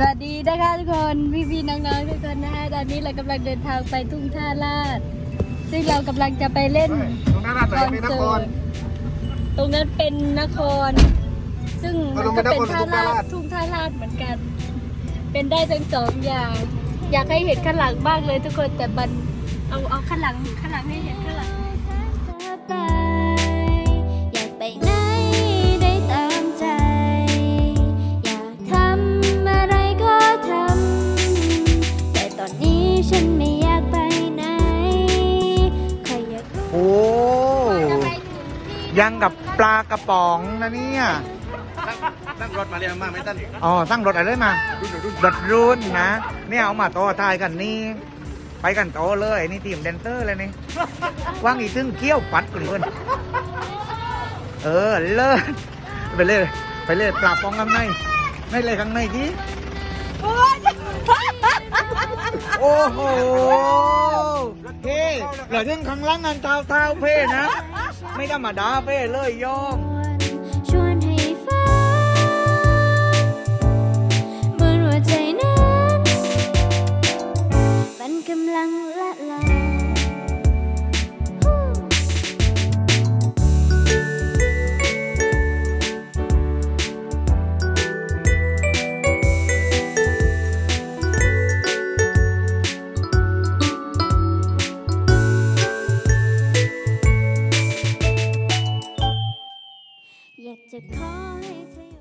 สวัสดีนะคะทุกคนพี่พี่ๆน้องๆทุกคนนะคะตอนนี้เรากำลังเดินทางไปทุ่งท่าลาด ซึ่งเรากำลังจะไปเล่นตรงนั้นน่ะคแต่อนมีนเสิครร์ตตรงนั้นเป็นนคร ซึ่งมันก็เป็นท่าลาดทุ่งท่าลาดเหมือนกัน เป็นได้ทั้งสองอย่าง อยากให้เห็นข้างหลังบ้างเลยทุกคนแต่มันเอาเอาข้างหลังข้างหลังให้เห็นข้างหลัง ยังกับปลากระป๋องนะเนี่ยนั่งรถมาเรียงมากไหมท่านอ๋อตั้งรถอะไรมารุ่นรุ่นรถรุ่นนะเนี่ยเอามาต่อทายกันนี่ ไปกันต่อเลยนี่ทีมแดนเซอร์เลยนี่ว่างอีกซึ่งเกี้ยวปัดกันเพื่อนเออเลิศไปเลยไปเลยปลาปองข้างในไม่เลยข้างในกี้โอ้โหเพ่เหลือถึงข้างล่างอันเท้าเท้าเพ่นะ ไม่ธรรมดาเพ่เลยโยมชวนให้ฝันเหมือนว่าใจนั้นมันกำลัง อยากจะขอให้เธอ